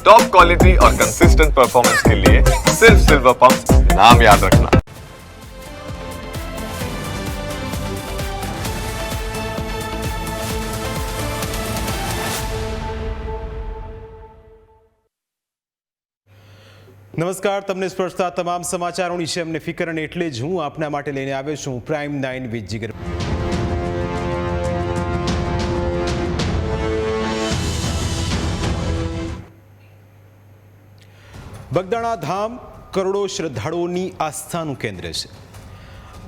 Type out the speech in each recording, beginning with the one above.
Top quality और consistent performance के लिए सिर्फ सिल्वर पंप नाम याद रखना નમસ્કાર તમને સ્પર્શતા તમામ સમાચારોની છે અમને ફિકર અને એટલે જ હું આપના માટે લઈને આવ્યો છું prime nine with Jigar Bagdana Dham કરોડો શ્રદ્ધાળુઓની આસ્થાનું કેન્દ્ર છે.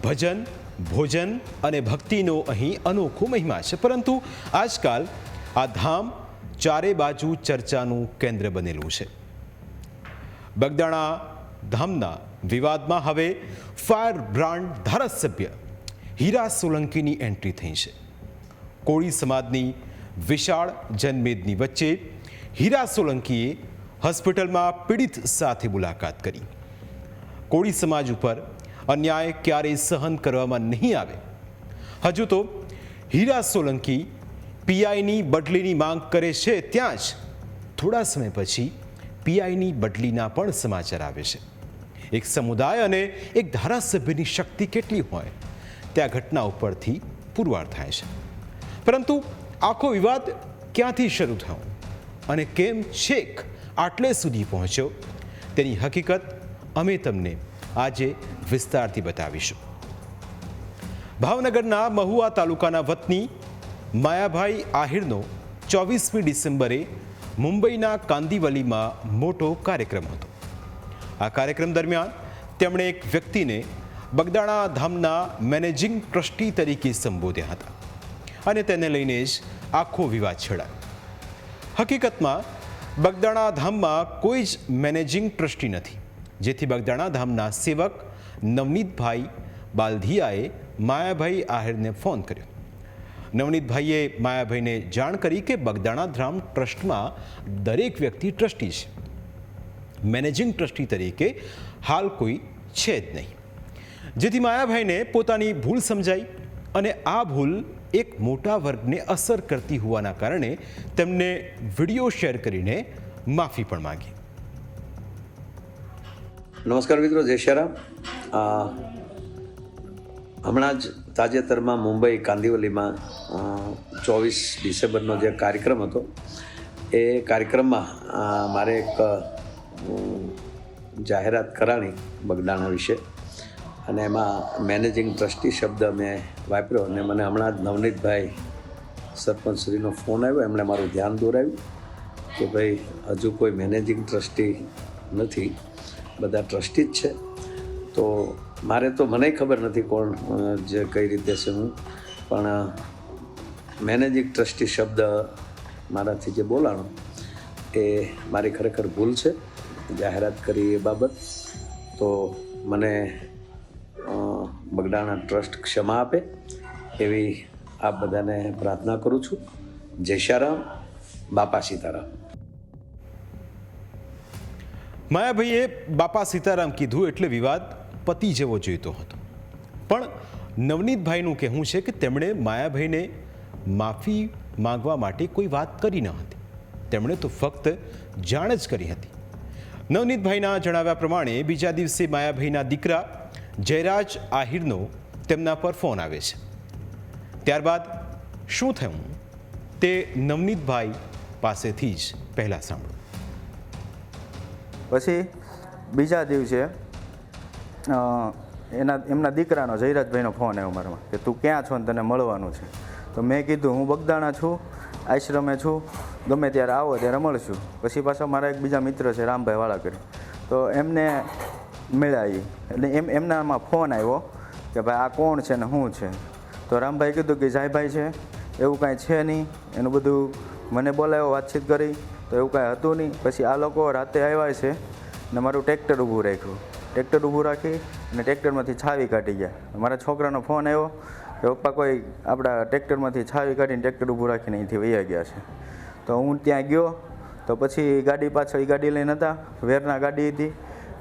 ભજન, ભોજન અને ભક્તિનો અહીં અનોખો મહિમા છે. પરંતુ આજકાલ આ ધામ ચારે બાજુ ચર્ચાનું કેન્દ્ર બનેલું છે. બગદાણા ધામના વિવાદમાં હવે ફાયર બ્રાન્ડ ધારાસભ્ય હીરા સોલંકીની એન્ટ્રી થઈ છે. કોળી સમાજની વિશાળ જનમેદની વચ્ચે હીરા સોલંકીએ હોસ્પિટલમાં પીડિત સાથે મુલાકાત કરી. કોળી સમાજ ઉપર અન્યાય ક્યારેય સહન કરવામાં નહીં આવે. હજુ તો હીરા સોલંકી પીઆઈની બદલીની માંગ કરે છે ત્યાં જ થોડા સમય પછી પીઆઈની બદલીના પણ સમાચાર આવે છે. એક સમુદાય અને એક ધારાસભ્યની શક્તિ કેટલી હોય ત્યાં ઘટના ઉપરથી પુરવાર થાય છે. પરંતુ આખો વિવાદ ક્યાંથી શરૂ થયો અને કેમ છેક આટલે સુધી પહોંચ્યો. તેની હકીકત અમે તમને આજે વિસ્તારથી બતાવીશું. ભાવનગરના મહુવા તાલુકાના વતની માયાભાઈ આહિરનો ચોવીસમી ડિસેમ્બરે મુંબઈના કાંદીવલીમાં મોટો કાર્યક્રમ હતો. આ કાર્યક્રમ દરમિયાન તેમણે એક વ્યક્તિને બગદાણા ધામના મેનેજિંગ ટ્રસ્ટી તરીકે સંબોધ્યા હતા અને તેને લઈને જ આખો વિવાદ છેડાયો. હકીકતમાં બગદાણા ધામમાં કોઈ જ મેનેજિંગ ટ્રસ્ટી નથી. જેથી બગદાણા ધામના સેવક નવનીતભાઈ બાલધિયાએ માયાભાઈ આહિરને ફોન કર્યો. નવનીતભાઈએ માયાભાઈને જાણ કરી કે બગદાણા ધામ ટ્રસ્ટમાં દરેક વ્યક્તિ ટ્રસ્ટી છે. મેનેજિંગ ટ્રસ્ટી તરીકે હાલ કોઈ છે જ નહીં. જેથી માયાભાઈને પોતાની ભૂલ સમજાઈ અને આ ભૂલ એક મોટા વર્ગને અસર કરતી હોવાના કારણે તેમને વીડિયો શેર કરીને માફી પણ માંગી. નમસ્કાર મિત્રો, જય હમણાં જ તાજેતરમાં મુંબઈ કાંદિવલીમાં ચોવીસ ડિસેમ્બરનો જે કાર્યક્રમ હતો, એ કાર્યક્રમમાં મારે એક જાહેરાત કરાણી બગદાણા વિશે. અને એમાં મેનેજિંગ ટ્રસ્ટી શબ્દ મેં વાપર્યો અને મને હમણાં જ નવનીતભાઈ સરપંચશ્રીનો ફોન આવ્યો, એમણે મારું ધ્યાન દોરાવ્યું કે ભાઈ, હજુ કોઈ મેનેજિંગ ટ્રસ્ટી નથી, બધા ટ્રસ્ટી જ છે. તો મારે તો મને ખબર નથી કોણ જે કઈ રીતે છે હું, પણ મેનેજિંગ ટ્રસ્ટી શબ્દ મારાથી જે બોલાણો, એ મારી ખરેખર ભૂલ છે, જાહેરાત કરી એ બાબત. તો મને બગડાણા ટ્રસ્ટ ક્ષમા આપે એવી આપ બધાને પ્રાર્થના કરું છું. જય શ્યારામ, બાપા સીતારામ. માયાભાઈએ બાપા સીતારામ કીધું એટલે વિવાદ પતિ જેવો જોઈતો હતો. પણ નવનીતભાઈનું કહેવું છે કે તેમણે માયાભાઈને માફી માંગવા માટે કોઈ વાત કરી ન હતી. તેમણે તો ફક્ત જાણ જ કરી હતી. નવનીતભાઈના જણાવ્યા પ્રમાણે બીજા દિવસે માયાભાઈના દીકરા જયરાજ આહિરનો તેમના પર ફોન આવે છે. ત્યારબાદ શું થયું? તે નવનીતભાઈ પાસેથી જ પહેલાં સાંભળો. પછી બીજા દિવસે એના, એમના દીકરાનો જયરાજભાઈનો ફોન આવ્યો મારામાં કે તું ક્યાં છો ને તને મળવાનું છે. તો મેં કીધું, હું બગદાણા છું, આશ્રમે છું, ગમે ત્યારે આવો ત્યારે મળશું. પછી પાછા મારા એક બીજા મિત્ર છે, રામભાઈ વાળાકર. તો એમને મળ્યા એટલે એમ, એમનામાં ફોન આવ્યો કે ભાઈ આ કોણ છે ને શું છે? તો રામભાઈ કીધું કે જાયભાઈ છે. એવું કાંઈ છે નહીં. એનું બધું મને બોલાવ્યો વાતચીત કરી. તો એવું કાંઈ હતું નહીં. પછી આ લોકો રાતે આવ્યા છે ને મારું ટ્રેક્ટર ઊભું રાખ્યું. ટ્રેક્ટર ઊભું રાખી અને ટ્રેક્ટરમાંથી છાવી કાઢી ગયા. મારા છોકરાનો ફોન આવ્યો કે, પપ્પા, કોઈ આપણા ટ્રેક્ટરમાંથી છાવી કાઢીને ટ્રેક્ટર ઊભું રાખીને અહીંથી વૈયા ગયા છે. તો હું ત્યાં ગયો. તો પછી ગાડી પાછળ એ ગાડી લઈને હતા. વેરના ગાડી હતી.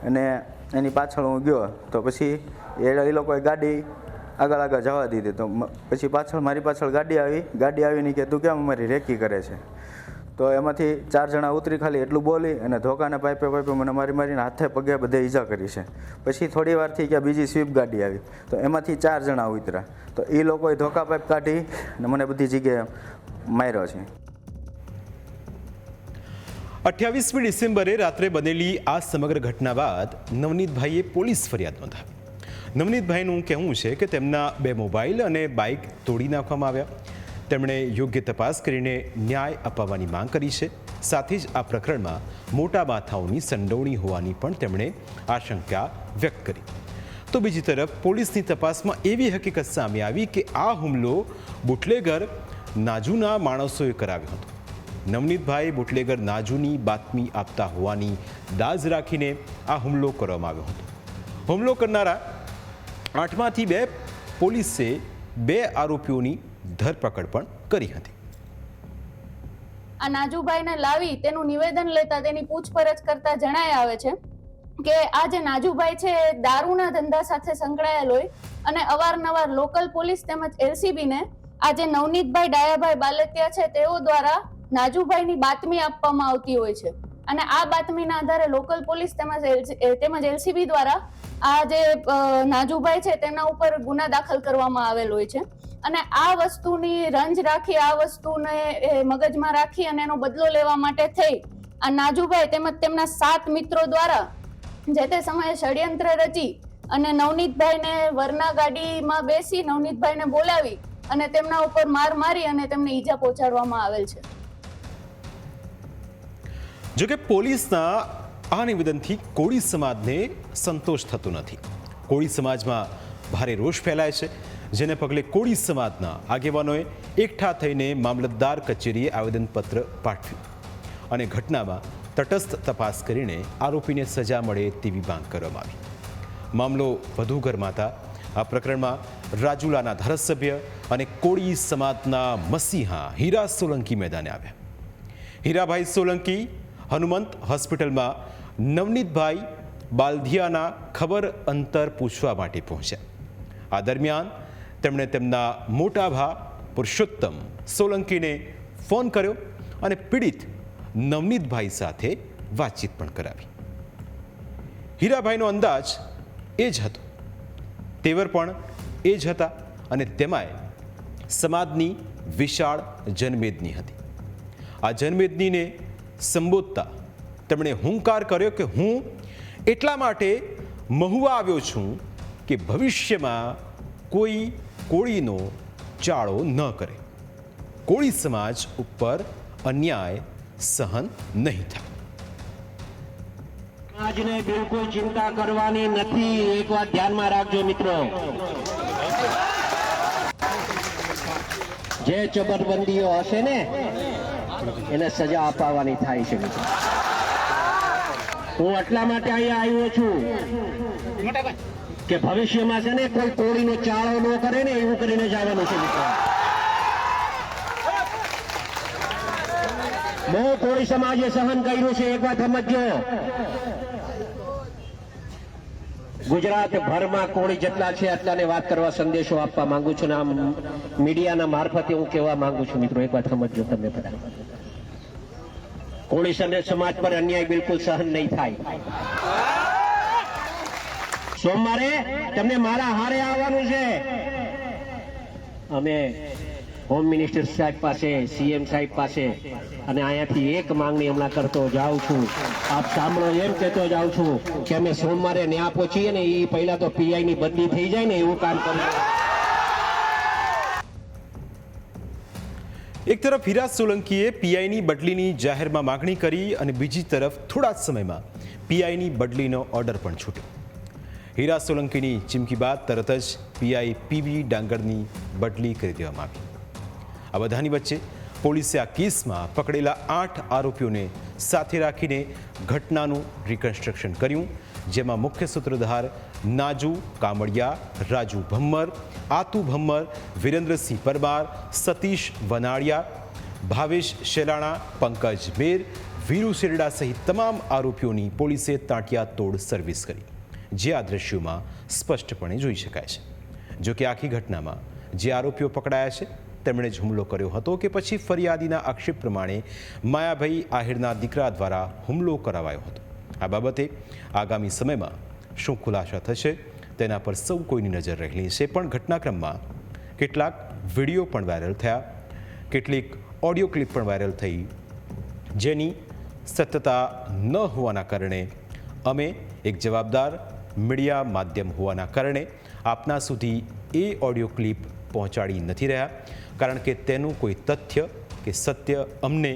અને એની પાછળ હું ગયો, તો પછી એ એ લોકોએ ગાડી આગળ આગળ જવા દીધી. તો પછી પાછળ મારી પાછળ ગાડી આવી. ગાડી આવીને કે તું કેમ અમારી રેકી કરે છે? તો એમાંથી ચાર જણા ઉતરી ખાલી એટલું બોલી અને ધોકાને પાઇપે પાઇપે મને મારી મારીને હાથે પગે બધે ઈજા કરી છે. પછી થોડી વારથી કે બીજી સ્વીપ ગાડી આવી. તો એમાંથી ચાર જણા ઉતર્યા. તો એ લોકોએ ધોકા પાઇપ કાઢી અને મને બધી જગ્યાએ માર્યો છે. અઠ્યાવીસમી ડિસેમ્બરે રાત્રે બનેલી આ સમગ્ર ઘટના બાદ નવનીતભાઈએ પોલીસ ફરિયાદ નોંધાવી. નવનીતભાઈનું કહેવું છે કે તેમના બે મોબાઈલ અને બાઇક તોડી નાખવામાં આવ્યા. તેમણે યોગ્ય તપાસ કરીને ન્યાય અપાવવાની માંગ કરી છે. સાથે જ આ પ્રકરણમાં મોટા માથાઓની સંડોવણી હોવાની પણ તેમણે આશંકા વ્યક્ત કરી. તો બીજી તરફ પોલીસની તપાસમાં એવી હકીકત સામે આવી કે આ હુમલો બુટલેગર નાજુના માણસોએ કરાવ્યો હતો. નવનીતભાઈ બુટલેગર નાજુની બાતમી આપતા હોવાની દાજ રાખીને આ હુમલો કરવામાં આવ્યો હતો. હુમલો કરનારા આઠમાંથી બે પોલીસે બે આરોપીઓની ધરપકડ પણ કરી હતી. આ નાજુભાઈને લાવી તેનું નિવેદન લેતા તેની પૂછપરછ કરતા જણાય આવે છે કે આ જે નાજુભાઈ છે દારૂના ધંધા સાથે સંકળાયેલ હોય અને અવારનવાર લોકલ પોલીસ તેમજ એલસીબી ને આ જે નવનીતભાઈ ડાયાભાઈ બાલતિયા છે, તેઓ દ્વારા નાજુભાઈની બાતમી આપવામાં આવતી હોય છે. અને આ બાતમીના આધારે લોકલ પોલીસ તેમજ તેમજ એલસીબી દ્વારા આ જે નાજુભાઈ છે તેના ઉપર ગુના દાખલ કરવામાં આવેલ હોય છે. અને આ વસ્તુની રંજ રાખી, આ વસ્તુને મગજમાં રાખી અને એનો બદલો લેવા માટે થઈ આ નાજુભાઈ તેમજ તેમના સાત મિત્રો દ્વારા જે તે સમયે ષડયંત્ર રચી અને નવનીતભાઈને વરના ગાડીમાં બેસી નવનીતભાઈને બોલાવી અને તેમના ઉપર માર મારી અને તેમને ઈજા પહોંચાડવામાં આવેલ છે. જોકે પોલીસના આ નિવેદનથી કોળી સમાજને સંતોષ થતો નથી. કોળી સમાજમાં ભારે રોષ ફેલાય છે, જેને પગલે કોળી સમાજના આગેવાનોએ એકઠા થઈને મામલતદાર કચેરીએ આવેદનપત્ર પાઠવ્યું અને ઘટનામાં તટસ્થ તપાસ કરીને આરોપીને સજા મળે તેવી માંગ કરવામાં આવી. મામલો વધુ ગરમાતા, આ પ્રકરણમાં રાજુલાના ધારાસભ્ય અને કોળી સમાજના મસીહા હીરા સોલંકી મેદાને આવ્યા. હીરાભાઈ સોલંકી હનુમંત હોસ્પિટલમાં નવનીતભાઈ બાલધિયાના ખબર અંતર પૂછવા માટે પહોંચ્યા. આ દરમિયાન તેમણે તેમના મોટા ભા પુરુષોત્તમ સોલંકીને ફોન કર્યો અને પીડિત નવનીતભાઈ સાથે વાતચીત પણ કરાવી. હીરાભાઈનો અંદાજ એ જ હતો. તેવર પણ એ જ હતા અને તેમાંય સમાજની વિશાળ જનમેદની હતી. આ જનમેદનીને સંબોધતા. તેમણે હુંકાર કર્યો કે હું એટલા માટે મહુવા આવ્યો છું કે ભવિષ્યમાં કોઈ કોળીનો ચાળો ન કરે. કોળી સમાજ ઉપર અન્યાય સહન નહીં થાય. આજને બિલકુલ ચિંતા કરવાની નથી. એક વાત ધ્યાનમાં રાખજો મિત્રો. જે ચબરબંધીઓ હશે ને એને સજા અપાવવાની થાય છે. હું એટલા માટે અહીંયા આવ્યો છું કે ભવિષ્યમાં છે ને કોઈ કોળીનો ચાળો ન કરે ને એવું કરીને જવાનું છે બહુ કોળી સમાજે સહન કર્યું છે, એક વાત સમજો ગુજરાત ભરમાં કોળી જેટલા છે આટલાને વાત કરવા સંદેશો આપવા માંગુ છું ને આમ મીડિયાના મારફતે હું કહેવા માંગુ છું મિત્રો, એક વાત સમજજો તમે બધા. કોળી સમાજ પર અન્યાય બિલકુલ સહન નહીં થાય. સોમવારે તમને મારા હારે આવવાનું છે. અમે હોમ મિનિસ્ટર સાહેબ પાસે, સીએમ સાહેબ પાસે અને અહીંયાથી એક માંગણી હમણાં કરતો જાઉં છું. આપ સાંભળો એમ કહેતો જાઉં છું કે અમે સોમવારે ન્યા પહોંચીએ ને એ પહેલા તો પીઆઈ ની બદલી થઈ જાય ને એવું કામ કરવું. એક તરફ હીરા સોલંકીએ પીઆઈની બદલીની જાહેરમાં માગણી કરી અને બીજી તરફ થોડા જ સમયમાં પીઆઈની બદલીનો ઓર્ડર પણ છૂટ્યો. હીરા સોલંકીની ચીમકી બાદ તરત જ પીઆઈ પીવી ડાંગરની બદલી કરી દેવામાં આવી. આ બધાની વચ્ચે પોલીસે આ કેસમાં પકડેલા આઠ આરોપીઓને સાથે રાખીને ઘટનાનું રિકન્સ્ટ્રક્શન કર્યું જેમાં મુખ્ય સૂત્રધાર નાજુ કામડિયા રાજુ ભમ્મર, આતુ ભમ્મર, વિરેન્દ્રસિંહ પરમાર, સતીશ વનાળિયા, ભાવેશ શેલાણા, પંકજ મેર, વીરુ શેરડા સહિત તમામ આરોપીઓની પોલીસે તાંટિયા તોડ સર્વિસ કરી. જે આ દ્રશ્યોમાં સ્પષ્ટપણે જોઈ શકાય છે. જો કે આખી ઘટનામાં જે આરોપીઓ પકડાયા છે, તેમણે જ હુમલો કર્યો હતો કે પછી ફરિયાદીના આક્ષેપ પ્રમાણે માયાભાઈ આહિરના દીકરા દ્વારા હુમલો કરાવાયો હતો. આ બાબતે આગામી સમયમાં શું ખુલાસા થશે તેના પર સૌ કોઈની નજર રહેલી છે પણ ઘટનાક્રમમાં કેટલાક વીડિયો પણ વાયરલ થયા. કેટલીક ઓડિયો ક્લિપ પણ વાયરલ થઈ. જેની સત્યતા ન હોવાના કારણે અમે એક જવાબદાર મીડિયા માધ્યમ હોવાના કારણે આપના સુધી એ ઓડિયો ક્લિપ પહોંચાડી નથી રહ્યા. કારણ કે તેનું કોઈ તથ્ય કે સત્ય અમને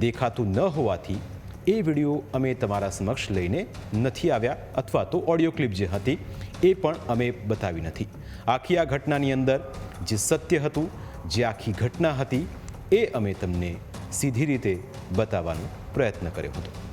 દેખાતું ન હોવાથી એ વીડિયો અમે તમારા સમક્ષ લઈને નથી આવ્યા અથવા તો ઓડિયો ક્લિપ જે હતી એ પણ અમે બતાવી નથી. આખી આ ઘટનાની અંદર જે સત્ય હતું, જે આખી ઘટના હતી, એ અમે તમને સીધી રીતે બતાવવાનો પ્રયત્ન કર્યો હતો.